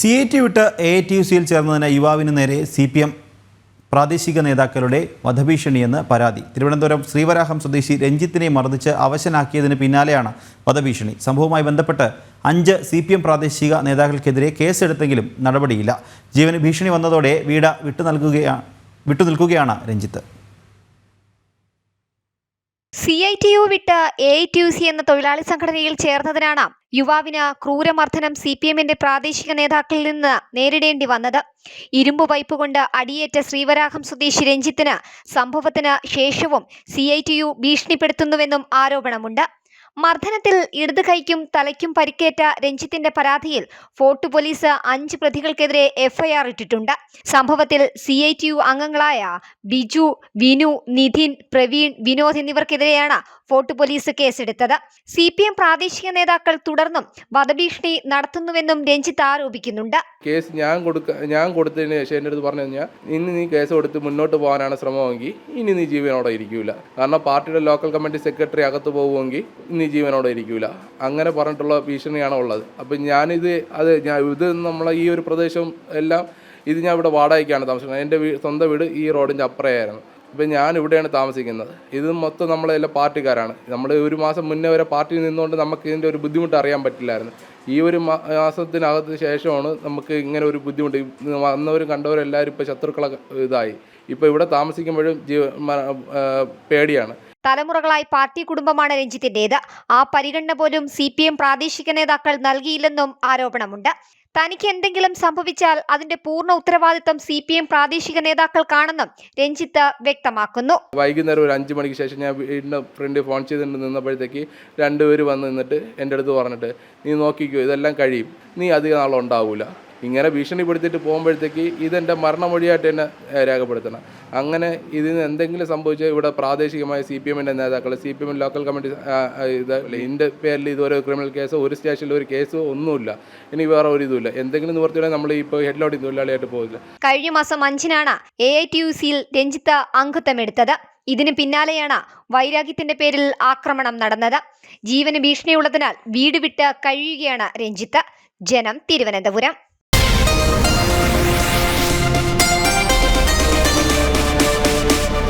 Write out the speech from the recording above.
C I T വിട്ട് A T U സിയിൽ ചേർന്നതിന് യുവാവിന് നേരെ സി പി എം പ്രാദേശിക നേതാക്കളുടെ വധഭീഷണിയെന്ന് പരാതി. തിരുവനന്തപുരം ശ്രീവരാഹം സ്വദേശി രഞ്ജിത്തിനെ മർദ്ദിച്ച് അവശനാക്കിയതിന് പിന്നാലെയാണ് വധഭീഷണി. സംഭവവുമായി ബന്ധപ്പെട്ട് അഞ്ച് സി പി എം പ്രാദേശിക നേതാക്കൾക്കെതിരെ കേസെടുത്തെങ്കിലും നടപടിയില്ല. ജീവന് ഭീഷണി വന്നതോടെ വീട് വിട്ടു നൽകുകയാണ് വിട്ടുനിൽക്കുകയാണ് Ranjith. C I T U വിട്ട് A I T U C എന്ന തൊഴിലാളി സംഘടനയിൽ ചേർന്നതിനാണ് യുവാവിന് ക്രൂരമർദ്ദനം സി പി എമ്മിന്റെ പ്രാദേശിക നേതാക്കളിൽ നിന്ന് നേരിടേണ്ടി വന്നത്. ഇരുമ്പ് പൈപ്പ് കൊണ്ട് അടിയേറ്റ ശ്രീവരാഹം സ്വദേശി രഞ്ജിത്തിന് സംഭവത്തിന് ശേഷവും സി ഐ ടി യു ഭീഷണിപ്പെടുത്തുന്നുവെന്നും ആരോപണമുണ്ട്. മർദ്ദനത്തിൽ ഇടത് കൈക്കും തലയ്ക്കും പരിക്കേറ്റ രഞ്ജിത്തിന്റെ പരാതിയിൽ ഫോർട്ട് പോലീസ് അഞ്ച് പ്രതികൾക്കെതിരെ എഫ്ഐആർ ഇട്ടിട്ടുണ്ട്. സംഭവത്തിൽ സി ഐ ടി യു അംഗങ്ങളായ ബിജു വിനു നിധിൻ പ്രവീൺ വിനോദ് എന്നിവർക്കെതിരെയാണ് ഫോർട്ട് പോലീസ് കേസെടുത്തത്. സി പി എം പ്രാദേശിക നേതാക്കൾ തുടർന്നും വധഭീഷണി നടത്തുന്നുവെന്നും രഞ്ജിത്ത് ആരോപിക്കുന്നുണ്ട്. കേസ് ഞാൻ കൊടുക്ക ഞാൻ കൊടുത്തതിന് ശേഷം എന്റെ അടുത്ത് പറഞ്ഞു കഴിഞ്ഞാൽ ഇന്ന് നീ കേസ് കൊടുത്ത് മുന്നോട്ട് പോകാനാണ് ശ്രമമെങ്കിൽ ഇനി നീ ജീവനോടെ ഇരിക്കൂല. കാരണം പാർട്ടിയുടെ ലോക്കൽ കമ്മിറ്റി സെക്രട്ടറി അകത്ത് പോകുമെങ്കിൽ ഇനി ജീവനോടെ ഇരിക്കൂല. അങ്ങനെ പറഞ്ഞിട്ടുള്ള ഭീഷണിയാണ് ഉള്ളത്. അപ്പം ഞാനിത് അത് ഞാൻ ഇത് നമ്മളെ ഈ ഒരു പ്രദേശം എല്ലാം ഇത് ഞാൻ ഇവിടെ വാടകയ്ക്കാണ് താമസിക്കുന്നത്. എന്റെ സ്വന്തം വീട് ഈ റോഡിന്റെ അപ്പുറയായിരുന്നു. ഇപ്പം ഞാൻ ഇവിടെയാണ് താമസിക്കുന്നത്. ഇത് മൊത്തം നമ്മളെല്ലാം പാർട്ടിക്കാരാണ്. നമ്മൾ ഒരു മാസം മുന്നേ വരെ പാർട്ടിയിൽ നിന്നുകൊണ്ട് നമുക്ക് ഇതിന്റെ ഒരു ബുദ്ധിമുട്ട് അറിയാൻ പറ്റില്ലായിരുന്നു. ഈ ഒരു മാസത്തിനകത്ത് ശേഷമാണ് നമുക്ക് ഇങ്ങനെ ഒരു ബുദ്ധിമുട്ട്. വന്നവരും കണ്ടവരും എല്ലാവരും ഇപ്പോൾ ശത്രുക്കളൊക്കെ ഇതായി. ഇപ്പോൾ ഇവിടെ താമസിക്കുമ്പോഴും ജീവ പേടിയാണ്. തലമുറകളായി പാർട്ടി കുടുംബമാണ് രഞ്ജിത്തിന്റേത്. ആ പരിഗണന പോലും സി പ്രാദേശിക നേതാക്കൾ നൽകിയില്ലെന്നും ആരോപണമുണ്ട്. തനിക്ക് എന്തെങ്കിലും സംഭവിച്ചാൽ അതിന്റെ പൂർണ ഉത്തരവാദിത്തം സി പി എം പ്രാദേശിക നേതാക്കൾക്കാണെന്നും രഞ്ജിത്ത് വ്യക്തമാക്കുന്നു. വൈകുന്നേരം ഒരു അഞ്ചു മണിക്ക് ശേഷം ഞാൻ വീടിന്റെ ഫ്രണ്ട് ഫോൺ ചെയ്തിട്ട് നിന്നപ്പോഴത്തേക്ക് രണ്ടുപേര് വന്ന് നിന്നിട്ട് എന്റെ അടുത്ത് പറഞ്ഞിട്ട് നീ നോക്കിക്കോ ഇതെല്ലാം കഴിയും. നീ അധികം നാളുണ്ടാവൂല. ഇങ്ങനെ ഭീഷണിപ്പെടുത്തിയിട്ട് പോകുമ്പോഴത്തേക്ക് ഇതെന്റെ മരണമൊഴിയായിട്ട് തന്നെ രേഖപ്പെടുത്തണം. അങ്ങനെ ഇതിന് എന്തെങ്കിലും സംഭവിച്ചാൽ ഇവിടെ പ്രാദേശികമായ സി പി എമ്മിന്റെ നേതാക്കൾ C P M local committee ഇത് ഇതിന്റെ പേരിൽ ഇതുവരെ ക്രിമിനൽ കേസോ ഒരു സ്റ്റേഷനിൽ ഒരു കേസോ ഒന്നുമില്ല. ഇനി വേറെ ഒരു ഇതുമില്ല. എന്തെങ്കിലും നിവർത്തിയാണെങ്കിൽ നമ്മൾ ഇപ്പോൾ ഹെഡ്ലോഡി തൊഴിലാളിയായിട്ട് പോകില്ല കഴിഞ്ഞ മാസം അഞ്ചിനാണ് എ ഐ ടി യു സിയിൽ രഞ്ജിത്ത് അംഗത്വമെടുത്തത്. ഇതിന് പിന്നാലെയാണ് വൈരാഗ്യത്തിന്റെ പേരിൽ ആക്രമണം നടന്നത്. ജീവന് ഭീഷണിയുള്ളതിനാൽ വീട് വിട്ട് കഴിയുകയാണ് രഞ്ജിത്ത്. ജനം തിരുവനന്തപുരം.